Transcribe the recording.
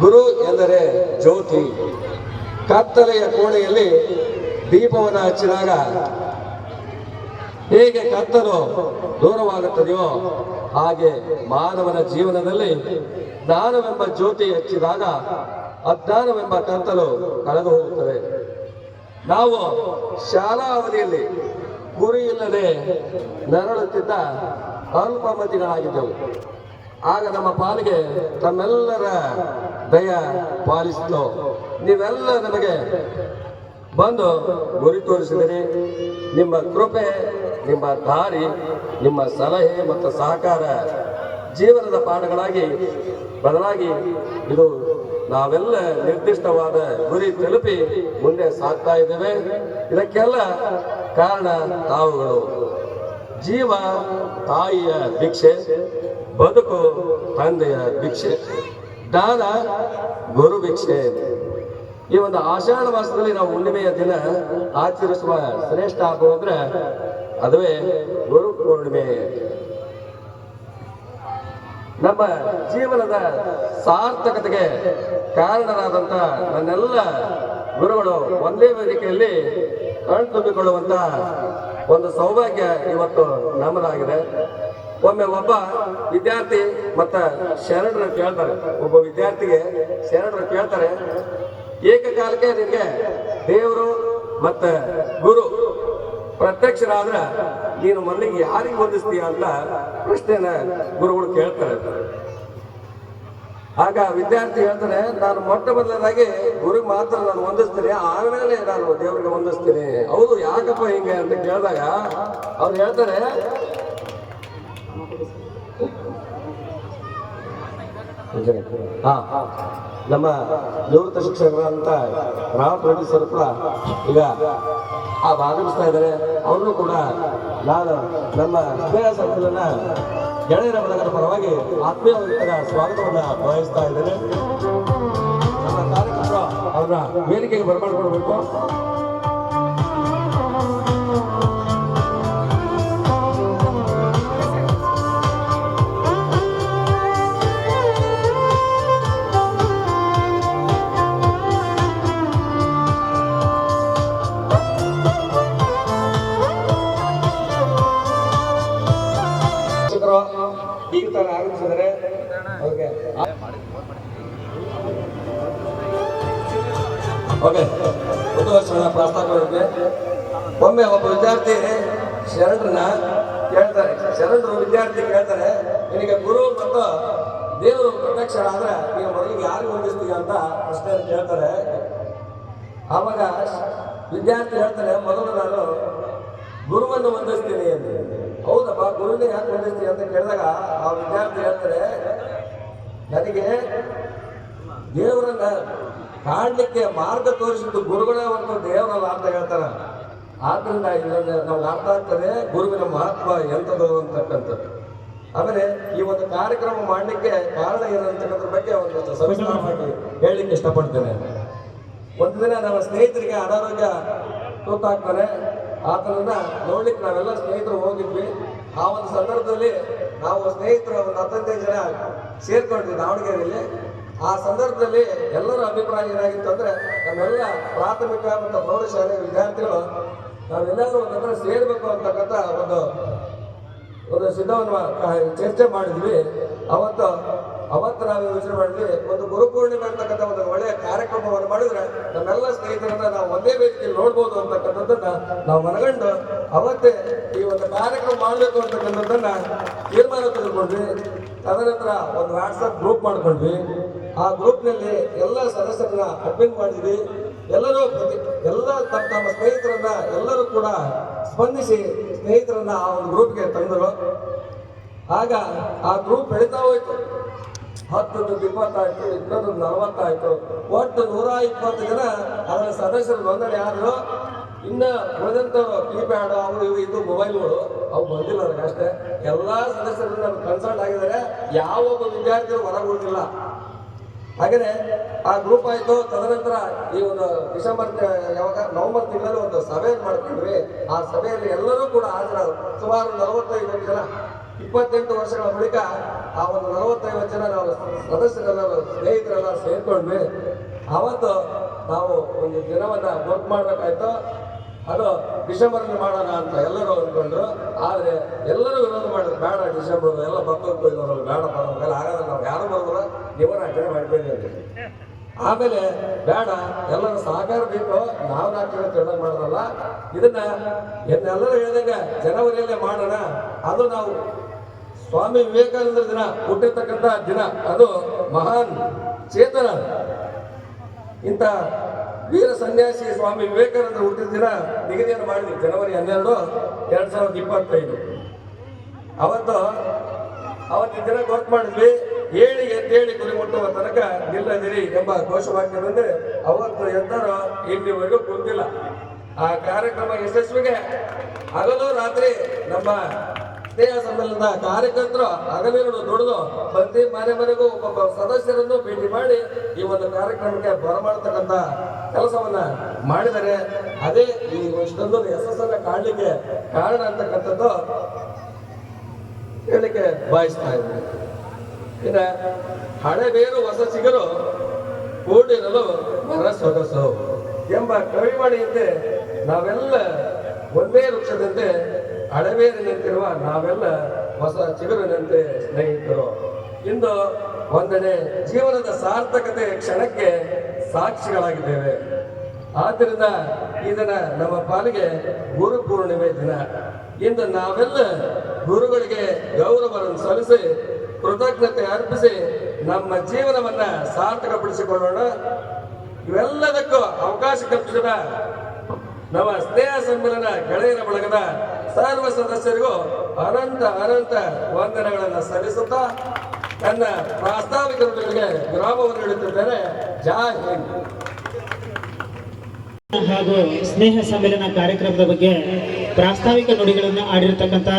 ಗುರು ಎಂದರೆ ಜ್ಯೋತಿ. ಕತ್ತಲೆಯ ಕೋಣೆಯಲ್ಲಿ ದೀಪವನ್ನು ಹಚ್ಚಿದಾಗ ಹೇಗೆ ಕತ್ತಲು ದೂರವಾಗುತ್ತದೆಯೋ ಹಾಗೆ ಮಾನವನ ಜೀವನದಲ್ಲಿ ಜ್ಞಾನವೆಂಬ ಜ್ಯೋತಿ ಹಚ್ಚಿದಾಗ ಅಜ್ಞಾನವೆಂಬ ಕತ್ತಲು ಕಳೆದು ಹೋಗುತ್ತದೆ. ನಾವು ಶಾಲಾ ಅವಧಿಯಲ್ಲಿ ಗುರಿ ಇಲ್ಲದೆ ನರಳುತ್ತಿದ್ದ ಅಲ್ಪಮತಿಗಳಾಗಿದ್ದೆವು. ಆಗ ನಮ್ಮ ಪಾಲಿಗೆ ತಮ್ಮೆಲ್ಲರ ದಯ ಪಾಲಿಸಿತು. ನೀವೆಲ್ಲ ನಮಗೆ ಬಂದು ಗುರಿ ತೋರಿಸಿದಿರಿ. ನಿಮ್ಮ ಕೃಪೆ, ನಿಮ್ಮ ದಾರಿ, ನಿಮ್ಮ ಸಲಹೆ ಮತ್ತು ಸಹಕಾರ ಜೀವನದ ಪಾಠಗಳಾಗಿ ಬದಲಾಗಿ ಇದು ನಾವೆಲ್ಲ ನಿರ್ದಿಷ್ಟವಾದ ಗುರಿ ತಲುಪಿ ಮುಂದೆ ಸಾಗ್ತಾ ಇದ್ದೇವೆ. ಇದಕ್ಕೆಲ್ಲ ಕಾರಣ ತಾವುಗಳು. ಜೀವ ತಾಯಿಯ ಭಿಕ್ಷೆ, ಬದುಕು ತಂದೆಯ ಭಿಕ್ಷೆ, ದಾನ ಗುರು ಭಿಕ್ಷೆ. ಈ ಒಂದು ಆಷಾಢ ಮಾಸದಲ್ಲಿ ನಾವು ಹುಣ್ಣಿಮೆಯ ದಿನ ಆಚರಿಸುವ ಶ್ರೇಷ್ಠ ಹಬ್ಬ ಅಂದ್ರೆ ಅದುವೇ ಗುರು ಪೂರ್ಣಿಮೆ. ನಮ್ಮ ಜೀವನದ ಸಾರ್ಥಕತೆಗೆ ಕಾರಣರಾದಂತ ನನ್ನೆಲ್ಲ ಗುರುಗಳು ಒಂದೇ ವೇದಿಕೆಯಲ್ಲಿ ಕಣ್ತುಂಬಿಕೊಳ್ಳುವಂತ ಒಂದು ಸೌಭಾಗ್ಯ ಇವತ್ತು ನಮ್ಮದಾಗಿದೆ. ಒಮ್ಮೆ ಒಬ್ಬ ವಿದ್ಯಾರ್ಥಿ ಮತ್ತ ಶರಣರು ಕೇಳ್ತಾರೆ. ಒಬ್ಬ ವಿದ್ಯಾರ್ಥಿಗೆ ಶರಣರು ಕೇಳ್ತಾರೆ, ಏಕಕಾಲಕ್ಕೆ ನಿನಗೆ ದೇವರು ಮತ್ತ ಗುರು ಪ್ರತ್ಯಕ್ಷರಾದ್ರ ನೀನು ಮೊದಲಿಗೆ ಯಾರಿಗೆ ಹೊಂದಿಸ್ತೀಯ ಅಂತ ಪ್ರಶ್ನೆನ ಗುರುಗಳು ಕೇಳ್ತಾರೆ. ಆಗ ವಿದ್ಯಾರ್ಥಿ ಹೇಳ್ತಾರೆ, ನಾನು ಮೊಟ್ಟ ಮೊದಲನೇದಾಗಿ ಗುರು ಮಾತ್ರ ನಾನು ಹೊಂದಿಸ್ತೀನಿ ಆಮೇಲೆ ನಾನು ದೇವರಿಗೆ ಹೊಂದಿಸ್ತೀನಿ ಹೌದು, ಯಾಕಪ್ಪ ಹಿಂಗೆ? ಅಂತ ಕೇಳಿದಾಗ ಅವ್ರು ಹೇಳ್ತಾರೆ, ಹಾ, ನಮ್ಮ ನಿವೃತ್ತ ಶಿಕ್ಷಕರಂತ ರಾವ್ ಪ್ರಭು ಸರ್ ಕೂಡ ಈಗ ಆ ಭಾಗವಹಿಸ್ತಾ ಇದ್ದಾರೆ. ಅವರು ಕೂಡ ನಾನು ನಮ್ಮ ಹೃದಯ ಸಂಕಲನ ಗೆಳೆಯರ ಬಳಗದ ಪರವಾಗಿ ಆತ್ಮೀಯವಾದ ಸ್ವಾಗತವನ್ನು ಬಯಸ್ತಾ ಇದ್ದೇನೆ. ನಮ್ಮ ಕಾರ್ಯಕ್ರಮ ಅವರ ವೇದಿಕೆಗೆ ಬರಮಾಡ್ಕೊಳ್ಬೇಕು ಈಗ ತಾನು ಆಗಮಿಸಿದರೆ ಅವ್ರಿಗೆ ಓಕೆ ಇರುತ್ತೆ ಒಮ್ಮೆ ಒಬ್ಬ ವಿದ್ಯಾರ್ಥಿ ಶರಣರನ್ನ ಕೇಳ್ತಾರೆ, ಶರಣರು ವಿದ್ಯಾರ್ಥಿ ಕೇಳ್ತಾರೆ, ನಿನಗೆ ಗುರು ಮತ್ತು ದೇವರು ಪ್ರತ್ಯಕ್ಷ ಆದ್ರೆ ನೀವು ಮೊದಲಿಗೆ ಯಾರಿಗೆ ಹೊಂದಿಸ್ತೀಯ ಅಂತ ಪ್ರಶ್ನೆ ಕೇಳ್ತಾರೆ. ಆವಾಗ ವಿದ್ಯಾರ್ಥಿ ಹೇಳ್ತಾರೆ ಮೊದಲು ನಾನು ಗುರುವನ್ನು ಹೊಂದಿಸ್ತೀನಿ ಅಂತ. ಹೌದಪ್ಪ, ಗುರುನೇ ಯಾಕೆ ವಂದಿಸ್ತೀನಿ ಅಂತ ಕೇಳಿದಾಗ ಆ ವಿದ್ಯಾರ್ಥಿ ಹೇಳ್ತಾರೆ, ನನಗೆ ದೇವರನ್ನ ಕಾಣಲಿಕ್ಕೆ ಮಾರ್ಗ ತೋರಿಸಿದ್ದು ಗುರುಗಳೇ ಒಂದು ದೇವರಲ್ಲ ಅಂತ ಹೇಳ್ತಾರೆ. ಆದ್ರಿಂದ ಇದರಿಂದ ನಮ್ಗೆ ಅರ್ಥ ಆಗ್ತದೆ, ಗುರುವಿನ ಮಹತ್ವ ಎಂಥದ್ದು ಅಂತಕ್ಕಂಥದ್ದು. ಆಮೇಲೆ ಈ ಒಂದು ಕಾರ್ಯಕ್ರಮ ಮಾಡಲಿಕ್ಕೆ ಕಾರಣ ಏನಂತಕ್ಕಂಥದ್ರ ಬಗ್ಗೆ ಒಂದು ಸವಿಸ್ತಾರವಾಗಿ ಹೇಳಲಿಕ್ಕೆ ಇಷ್ಟಪಡ್ತೇನೆ. ಒಂದು ದಿನ ನಮ್ಮ ಸ್ನೇಹಿತರಿಗೆ ಅನಾರೋಗ್ಯ ತುತ್ತಾಗ್ತಾರೆ ಆತನನ್ನ ನೋಡ್ಲಿಕ್ಕೆ ನಾವೆಲ್ಲ ಸ್ನೇಹಿತರು ಹೋಗಿದ್ವಿ. ಆ ಒಂದು ಸಂದರ್ಭದಲ್ಲಿ ನಾವು ಸ್ನೇಹಿತರು ಒಂದು ಹತ್ತೈದು ಜನ ಸೇರ್ಕೊಂಡ್ವಿ ದಾವಣಗೆರೆಯಲ್ಲಿ. ಆ ಸಂದರ್ಭದಲ್ಲಿ ಎಲ್ಲರ ಅಭಿಪ್ರಾಯ ಏನಾಗಿತ್ತು ಅಂದ್ರೆ, ನಮ್ಮೆಲ್ಲ ಪ್ರಾಥಮಿಕ ಮತ್ತು ಪ್ರೌಢಶಾಲೆ ವಿದ್ಯಾರ್ಥಿಗಳು ನಾವೆಲ್ಲರೂ ಒಂದು ಹತ್ರ ಸೇರ್ಬೇಕು ಅಂತಕ್ಕಂಥ ಒಂದು ಒಂದು ಸಿದ್ಧವನ್ನು ಚರ್ಚೆ ಮಾಡಿದ್ವಿ. ಅವತ್ತು ಅವತ್ತು ನಾವು ಯೋಚನೆ ಮಾಡಿದ್ವಿ, ಒಂದು ಗುರುಪೂರ್ಣಿಮೆ ಅಂತಕ್ಕಂಥ ಒಂದು ಕಾರ್ಯಕ್ರಮವನ್ನು ಮಾಡಿದ್ರೆ ನಮ್ಮೆಲ್ಲ ಸ್ನೇಹಿತರನ್ನ ನಾವು ಒಂದೇ ವೇದಿಕೆಯಲ್ಲಿ ನೋಡ್ಬೋದು ಅಂತಕ್ಕಂಥದ್ದನ್ನ ನಾವು ಮನಗಂಡು ಅವತ್ತೇ ಈ ಒಂದು ಕಾರ್ಯಕ್ರಮ ಮಾಡಬೇಕು ಅಂತಕ್ಕಂಥದ್ದನ್ನ ತೀರ್ಮಾನ ತೆಗೆದುಕೊಂಡ್ವಿ. ತದನಂತರ ಒಂದು ವಾಟ್ಸಪ್ ಗ್ರೂಪ್ ಮಾಡ್ಕೊಂಡ್ವಿ. ಆ ಗ್ರೂಪ್ನಲ್ಲಿ ಎಲ್ಲ ಸದಸ್ಯರನ್ನ ಅಡ್ಮಿನ್ ಮಾಡಿದ್ವಿ. ಎಲ್ಲರೂ ಪ್ರತಿ, ಎಲ್ಲ ತಮ್ಮ ತಮ್ಮ ಸ್ನೇಹಿತರನ್ನ ಎಲ್ಲರೂ ಕೂಡ ಸ್ಪಂದಿಸಿ ಸ್ನೇಹಿತರನ್ನ ಆ ಒಂದು ಗ್ರೂಪ್ಗೆ ತಂದರು. ಆಗ ಆ ಗ್ರೂಪ್ ಬೆಳೀತಾ ಹೋಯ್ತು. ಹತ್ತೊಂದು ಇಪ್ಪತ್ತಾಯ್ತು ಇಪ್ಪತ್ತೊಂದು ನಲವತ್ತಾಯ್ತು. ಒಟ್ಟು ನೂರ ಇಪ್ಪತ್ತು ಜನ ಅದರ ಸದಸ್ಯರು, ನೋಂದಣಿ ಯಾರು? ಇನ್ನ ಉಳಿದಂಥವ್ರು ಕೀಪ್ಯಾಡ್ ಅವರು ಇವು ಇದು ಮೊಬೈಲ್ಗಳು ಅವು ಬಂದಿಲ್ಲ ಅದಕ್ಕೆ ಅಷ್ಟೇ. ಎಲ್ಲಾ ಸದಸ್ಯರು ಕನ್ಸಲ್ಟ್ ಆಗಿದ್ದಾರೆ. ಯಾವ ಒಬ್ಬ ವಿದ್ಯಾರ್ಥಿಗಳು ಹೊರಗೆ ಹಾಗೆ ಆ ಗ್ರೂಪ್ ಆಯ್ತು. ತದನಂತರ ಈ ಒಂದು ಡಿಸೆಂಬರ್ ಯಾವಾಗ? ನವೆಂಬರ್ ತಿಂಗಳಲ್ಲಿ ಒಂದು ಸಭೆ ಮಾಡ್ತಿದ್ವಿ ಆ ಸಭೆಯಲ್ಲಿ ಎಲ್ಲರೂ ಕೂಡ ಹಾಜರಾದರು. ಸುಮಾರು ನಲವತ್ತೈದು ಜನ. ಇಪ್ಪತ್ತೆಂಟು ವರ್ಷಗಳ ಬಳಿಕ ಆ ಒಂದು ನಲವತ್ತೈವತ್ತು ಜನ ನಾವು ಸದಸ್ಯರೆಲ್ಲರೂ ಸ್ನೇಹಿತರೆಲ್ಲ ಸೇರ್ಕೊಂಡ್ವಿ. ಅವತ್ತು ನಾವು ಒಂದು ದಿನವನ್ನ ವರ್ಕ್ ಮಾಡಬೇಕಾಯ್ತು. ಅದು ಡಿಸೆಂಬರ್ ಮಾಡೋಣ ಅಂತ ಎಲ್ಲರೂ ಅಂದ್ಕೊಂಡ್ರು. ಆದರೆ ಎಲ್ಲರೂ ವಿರೋಧ ಮಾಡಿದ್ರು ಬೇಡ ಡಿಸೆಂಬರ್ ಎಲ್ಲ ಇರೋರು ಬೇಡ ಮಾಡೋಲ್ಲ ಹಾಗಾದ್ರೆ ನಾವು ಯಾರು ಬರೋದಿಲ್ಲ. ನೀವನ್ನ ಆಚರಣೆ ಮಾಡ್ಬೇಡಿ ಅಂತ. ಆಮೇಲೆ ಬೇಡ, ಎಲ್ಲರೂ ಸಹಕಾರ ಬೇಕು, ನಾವು ನಾಲ್ಕು ತಿಳ್ದಂಗೆ ಮಾಡೋದಲ್ಲ, ಇದನ್ನ ಎಲ್ಲರೂ ಹೇಳಿದಂಗೆ ಜನವರಿಯಲ್ಲೇ ಮಾಡೋಣ. ಅದು ನಾವು ಸ್ವಾಮಿ ವಿವೇಕಾನಂದರ ದಿನ, ಹುಟ್ಟಿರ್ತಕ್ಕಂಥ ದಿನ. ಅದು ಮಹಾನ್ ಚೇತನ. ಇಂಥ ವೀರ ಸನ್ಯಾಸಿ ಸ್ವಾಮಿ ವಿವೇಕಾನಂದ ಹುಟ್ಟಿದ ದಿನ ನಿಗದಿಯನ್ನು ಮಾಡಿದ್ವಿ, ಜನವರಿ ಹನ್ನೆರಡು, ಎರಡ್ ಸಾವಿರದ ಇಪ್ಪತ್ತೈದು. ಅವತ್ತು ಅವತ್ತಿನ ಗೊತ್ತು ಮಾಡಿದ್ವಿ. ಹೇಳಿ ಎದ್ದೇಳಿ ಗುರಿ ಮುಟ್ಟುವ ತನಕ ನಿಲ್ಲದಿರಿ ಎಂಬ ಘೋಷವಾಕ್ಯದಂತೆ ಅವತ್ತು ಎದ್ದರೋ ಇಲ್ಲಿವರೆಗೂ ಕುಂತಿಲ್ಲ. ಆ ಕಾರ್ಯಕ್ರಮ ಯಶಸ್ವಿಗೆ ಹಗಲು ರಾತ್ರಿ ನಮ್ಮ ಸ್ನೇಹ ಸಮ್ಮೇಳನದ ಕಾರ್ಯಕರ್ತರು ಹಗಲಿರುಳು ದುಡಿದು ಪ್ರತಿ ಮನೆ ಮನೆಗೂ ಒಬ್ಬೊಬ್ಬ ಸದಸ್ಯರನ್ನು ಭೇಟಿ ಮಾಡಿ ಈ ಒಂದು ಕಾರ್ಯಕ್ರಮಕ್ಕೆ ಬರಮಾಡ್ತಕ್ಕಂಥ ಕೆಲಸವನ್ನ ಮಾಡಿದರೆ ಅದೇ ಈ ಇಷ್ಟೊಂದು ಯಶಸ್ಸನ್ನ ಕಾಣಲಿಕ್ಕೆ ಕಾರಣ ಅಂತಕ್ಕಂಥದ್ದು ಹೇಳಲಿಕ್ಕೆ ಬಾಯಿಸ್ತಾ ಇದ್ದೀನಿ ಇನ್ನ ಹಳೆ ಬೇರು ಹೊಸ ಸಿಗರು ಕೂಡಿರಲು ಮರ ಸೊಗಸು ಎಂಬ ಕವಿಮಣಿಯಂತೆ ನಾವೆಲ್ಲ ಒಂದೇ ವೃಕ್ಷದಂತೆ ಹಳೆಬೇರಿನಂತಿರುವ ನಾವೆಲ್ಲ ಹೊಸ ಚಿಗುರಿನಂತೆ ಸ್ನೇಹಿತರು. ಇಂದು ಒಂದನೇ ಜೀವನದ ಸಾರ್ಥಕತೆ ಕ್ಷಣಕ್ಕೆ ಸಾಕ್ಷಿಗಳಾಗಿದ್ದೇವೆ. ಆದ್ದರಿಂದ ಈ ದಿನ ನಮ್ಮ ಪಾಲಿಗೆ ಗುರು ಪೂರ್ಣಿಮೆ ದಿನ. ಇಂದು ನಾವೆಲ್ಲ ಗುರುಗಳಿಗೆ ಗೌರವವನ್ನು ಸಲ್ಲಿಸಿ ಕೃತಜ್ಞತೆ ಅರ್ಪಿಸಿ ನಮ್ಮ ಜೀವನವನ್ನ ಸಾರ್ಥಕಪಡಿಸಿಕೊಳ್ಳೋಣ. ಇವೆಲ್ಲದಕ್ಕೂ ಅವಕಾಶ ಕಲ್ಪಿಸಿದ ನಮ್ಮ ಸ್ನೇಹ ಸಮ್ಮೇಳನ ಗೆಳೆಯರ ಬಳಗದ ಸರ್ವ ಸದಸ್ಯರಿಗೂ ಅನಂತ ಅನಂತ ವಂದನೆಗಳನ್ನು ಸಲ್ಲಿಸುತ್ತಾ ನನ್ನ ಪ್ರಾಸ್ತಾವಿಕ ನುಡಿಗಳಿಗೆ ವಿರಾಮವನ್ನು ನೀಡುತ್ತಿದ್ದೇನೆ. ಜೈ ಹಿಂದ್. ಹಾಗೂ ಸ್ನೇಹ ಸಮ್ಮೇಳನ ಕಾರ್ಯಕ್ರಮದ ಬಗ್ಗೆ ಪ್ರಾಸ್ತಾವಿಕ ನುಡಿಗಳನ್ನು ಆಡಿರ್ತಕ್ಕಂಥ